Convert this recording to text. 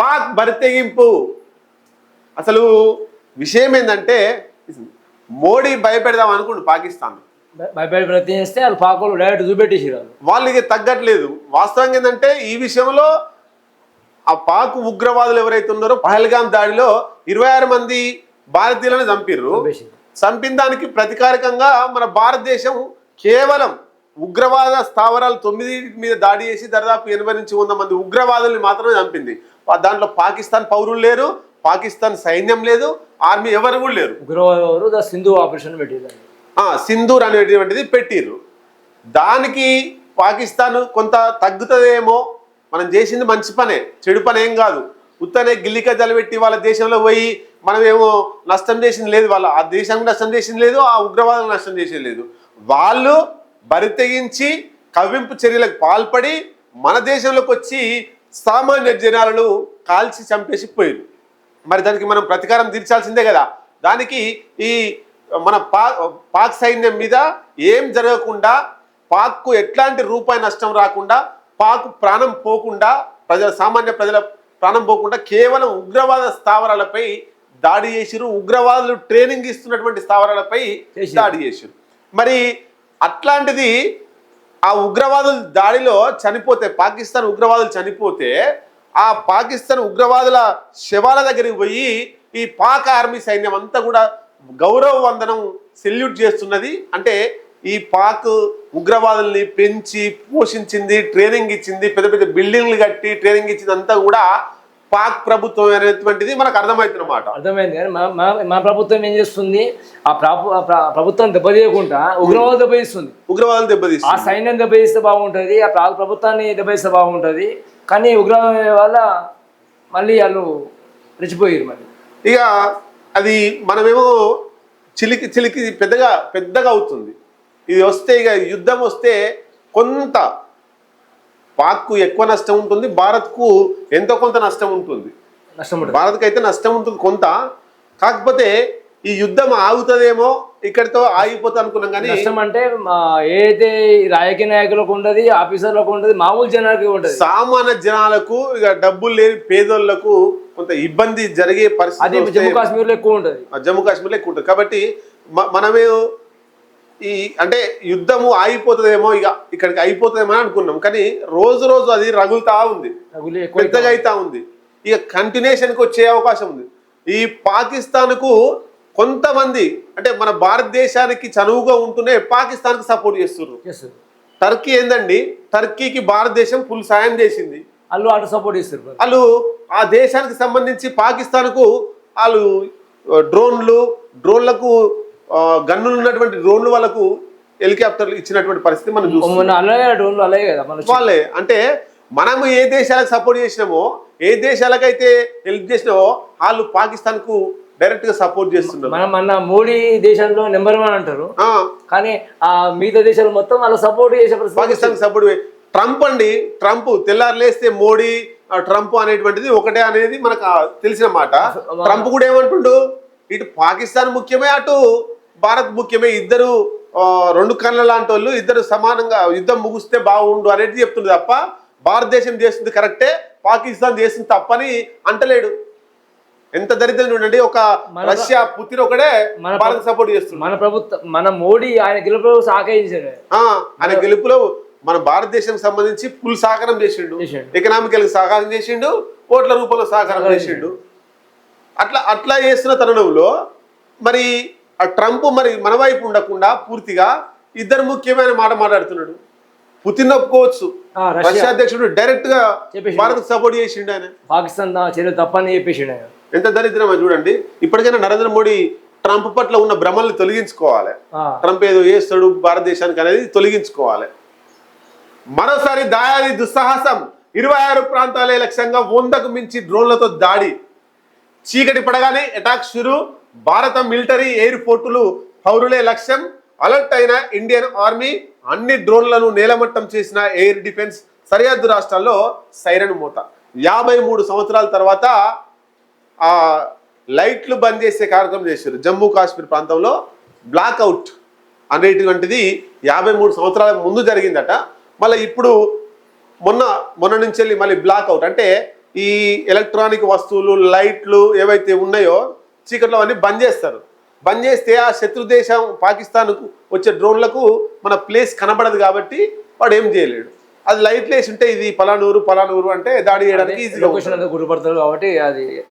పాక్ బరితెగింపు. అసలు విషయం ఏంటంటే మోడీ భయపెడదాం అనుకుంటు పాకిస్తాన్ భయపడి ప్రయత్నం చేస్తే వాళ్ళు పాకోలు డైరెక్ట్ వాళ్ళు. వాళ్ళకి తగ్గట్లేదు. వాస్తవంగా ఏంటంటే ఈ విషయంలో ఆ పాక్ ఉగ్రవాదులు ఎవరైతే ఉన్నారో పహల్గాం దాడిలో ఇరవై ఆరు మంది భారతీయులను చంపిర్రు. చంపిన దానికి ప్రతికారకంగా మన భారతదేశం కేవలం ఉగ్రవాద స్థావరాలు తొమ్మిది మీద దాడి చేసి దాదాపు ఎనభై నుంచి వంద మంది ఉగ్రవాదుల్ని మాత్రమే చంపింది. దాంట్లో పాకిస్తాన్ పౌరులు లేరు పాకిస్తాన్ సైన్యం లేదు ఆర్మీ ఎవరు కూడా లేరు. ఉగ్రవాదు సింధు ఆపరేషన్ సింధూర్ అనేటువంటిది పెట్టిర్రు. దానికి పాకిస్తాన్ కొంత తగ్గుతుందేమో మనం చేసింది మంచి పనే చెడు పని ఏం కాదు. ఉత్తనే గిల్లిక జలబెట్టి వాళ్ళ దేశంలో పోయి మనం ఏమో నష్టం చేసింది లేదు వాళ్ళ ఆ దేశానికి నష్టం చేసింది లేదు ఆ ఉగ్రవాదులకు నష్టం చేసింది లేదు. వాళ్ళు బరితెగించి కవ్వింపు చర్యలకు పాల్పడి మన దేశంలోకి వచ్చి సామాన్య జనాలను కాల్చి చంపేసి పోయారు మరి దానికి మనం ప్రతీకారం తీర్చాల్సిందే కదా. దానికి ఈ మన పా పాక్ సైన్యం మీద ఏం జరగకుండా పాక్కు ఎట్లాంటి రూపాయి నష్టం రాకుండా పాక్ ప్రాణం పోకుండా ప్రజల సామాన్య ప్రజల ప్రాణం పోకుండా కేవలం ఉగ్రవాద స్థావరాలపై దాడి చేసిరు ఉగ్రవాదులు ట్రైనింగ్ ఇస్తున్నటువంటి స్థావరాలపై. దాడి చేసిరు మరి అట్లాంటిది ఆ ఉగ్రవాదుల దాడిలో చనిపోతే పాకిస్తాన్ ఉగ్రవాదులు చనిపోతే ఆ పాకిస్తాన్ ఉగ్రవాదుల శవాల దగ్గరికి పోయి ఈ పాక్ ఆర్మీ సైన్యం అంతా కూడా గౌరవ వందనం సెల్యూట్ చేస్తున్నది. అంటే ఈ పాక్ ఉగ్రవాదుల్ని పెంచి పోషించింది ట్రైనింగ్ ఇచ్చింది పెద్ద పెద్ద బిల్డింగ్లు కట్టి ట్రైనింగ్ ఇచ్చింది అంతా కూడా పాక్ ప్రభుత్వం అనేటువంటిది మనకు అర్థమవుతున్నమాట. అర్థమైంది కానీ మన- మన ప్రభుత్వం ఏం చేస్తుంది? ఆ ప్రభు ఆ ప్ర- ప్రభుత్వం దెబ్బతీయకుండా ఉగ్రవాదం దెబ్బతీస్తుంది ఉగ్రవాదులు ఆ దెబ్బతీస్తుంది సైన్యం దెబ్బతీస్తే బాగుంటుంది ఆ ప్రా- ప్రభుత్వాన్ని దెబ్బతీస్తే బాగుంటుంది కానీ ఉగ్రవాదం వల్ల మళ్ళీ వాళ్ళు రెచ్చిపోయారు మళ్ళీ. ఇక అది మనమేమో చిలికి చిలికి పెద్దగా పెద్దగా అవుతుంది. ఇది వస్తే ఇక యుద్ధం వస్తే కొంత పాక్కు ఎక్కువ నష్టం ఉంటుంది భారత్కు ఎంతో కొంత నష్టం ఉంటుంది. నష్టం భారత్కి అయితే నష్టం ఉంటుంది కొంత. కాకపోతే ఈ యుద్ధం ఆగుతుందేమో ఇక్కడితో ఆగిపోతా అనుకున్నాం కానీ నష్టం అంటే ఏదైతే ఈ రాజకీయ నాయకులకు ఉండదు ఆఫీసర్లకు ఉండదు మామూలు జనాలకి ఉంటుంది సామాన్య జనాలకు ఇక డబ్బులు లేని పేదోళ్ళకు కొంత ఇబ్బంది జరిగే పరిస్థితి జమ్మూ కాశ్మీర్లో ఎక్కువ ఉంటుంది. జమ్మూ కాశ్మీర్లో ఎక్కువ ఉంటుంది. కాబట్టి మనమే ఈ అంటే యుద్ధము ఆగిపోతుందేమో ఇక ఇక్కడికి అయిపోతుందేమో అని అనుకున్నాం. కానీ రోజు రోజు అది రగులుతా ఉంది. పెద్దగా అవుతా ఉంది. ఇక కంటిన్యూషన్కి వచ్చే అవకాశం ఉంది. ఈ పాకిస్తాన్కు కొంతమంది అంటే మన భారతదేశానికి చనువుగా ఉంటూనే పాకిస్తాన్కి సపోర్ట్ చేస్తున్నారు. టర్కీ ఏందండి? టర్కీకి భారతదేశం ఫుల్ సాయం చేసింది. వాళ్ళు అటు సపోర్ట్ చేస్తారు వాళ్ళు ఆ దేశానికి సంబంధించి పాకిస్తాన్కు వాళ్ళు డ్రోన్లు డ్రోన్లకు గన్నులు ఉన్నటువంటి డ్రోన్లు వాళ్ళకు హెలికాప్టర్లు ఇచ్చినటువంటి పరిస్థితి మనం చూస్తాం వాళ్ళే. అంటే మనము ఏ దేశాలకు సపోర్ట్ చేసినామో ఏ దేశాలకైతే హెల్ప్ చేసినామో వాళ్ళు పాకిస్తాన్కు డైరెక్ట్గా సపోర్ట్ చేస్తున్నారు. మనం మన మోడీ దేశంలో నెంబర్ వన్ అంటారు. కానీ ఆ మిగతా దేశాలు మొత్తం వాళ్ళ సపోర్ట్ చేసే పాకిస్తాన్ సపోర్ట్ ట్రంప్ అండి ట్రంప్ తెల్లారు లేస్తే మోడీ ట్రంప్ అనేటువంటిది ఒకటే అనేది మనకు తెలిసిన మాట. ట్రంప్ కూడా ఏమంటుండు ఇటు పాకిస్తాన్ ముఖ్యమే అటు భారత్ ముఖ్యమే ఇద్దరు రెండు కళ్ళ లాంటి వాళ్ళు ఇద్దరు సమానంగా యుద్ధం ముగిస్తే బాగుండు అనేది చెప్తుంది తప్ప భారతదేశం చేస్తుంది కరెక్టే పాకిస్తాన్ చేస్తుంది తప్పని అంటలేడు. ఎంత దరిద్రం చూడండి ఒక రష్యా పుతిన్ ఒకడే మన భారత్ సపోర్ట్ చేస్తుంది మన ప్రభుత్వం మన మోడీ ఆయన గెలుపు సహకరించారు ఆ, ఆయన గెలుపులో మన భారతదేశం సంబంధించి ఫుల్ సహకారం చేసిండు. ఎకనామికల్ సహకారం చేసిండు ఓట్ల రూపంలో సహకారం చేసిండు. అట్లా అట్లా చేస్తున్న తరుణంలో మరి ఆ ట్రంప్ మరి మన వైపు ఉండకుండా పూర్తిగా ఇద్దరు ముఖ్యమైన మాట మాట్లాడుతున్నాడు. పుతిన్ ఒప్పుకోవచ్చు. రష్యా. అధ్యక్షుడు డైరెక్ట్గా చెప్పేసిండు. భారత్ సపోర్ట్ చేసిండు ఆయన. పాకిస్తాన్ తప్పని చెప్పేసి ఆయన. ఎంత దరిద్రమో చూడండి. ఇప్పటికైనా నరేంద్ర మోడీ ట్రంప్ పట్ల ఉన్న భ్రమల్ని తొలగించుకోవాలి. ట్రంప్ ఏదో చేస్తాడు భారతదేశానికి అనేది తొలగించుకోవాలి. మరోసారి దాయాది దుస్సాహసం. ఇరవై ఆరు ప్రాంతాలే లక్ష్యంగా వందకు మించి డ్రోన్లతో దాడి. చీకటి పడగానే అటాక్ షురు. భారత మిలిటరీ ఎయిర్పోర్టులు పౌరులే లక్ష్యం. అలర్ట్ అయిన ఇండియన్ ఆర్మీ అన్ని డ్రోన్లను నేలమట్టం చేసిన ఎయిర్ డిఫెన్స్ సరిహద్దు రాష్ట్రాల్లో సైరన్ మూత. యాభై మూడు సంవత్సరాల తర్వాత ఆ లైట్లు బంద్ చేసే కార్యక్రమం చేశారు. జమ్మూ కాశ్మీర్ ప్రాంతంలో బ్లాక్అవుట్ అనేటువంటిది యాభై మూడు సంవత్సరాల ముందు జరిగిందట. మళ్ళీ ఇప్పుడు మొన్న మొన్న నుంచి వెళ్ళి మళ్ళీ బ్లాక్అవుట్ అంటే ఈ ఎలక్ట్రానిక్ వస్తువులు లైట్లు ఏవైతే ఉన్నాయో చీకట్లో అవన్నీ బంద్ చేస్తారు. బంద్ చేస్తే ఆ శత్రు దేశం పాకిస్తాన్కు వచ్చే డ్రోన్లకు మన ప్లేస్ కనబడదు కాబట్టి వాడు ఏం చేయలేడు. అది లైట్లు వేసి ఉంటే ఇది పలానూరు పలానూరు అంటే దాడి చేయడానికి ఈజీగా గుర్తుపడతారు కాబట్టి అది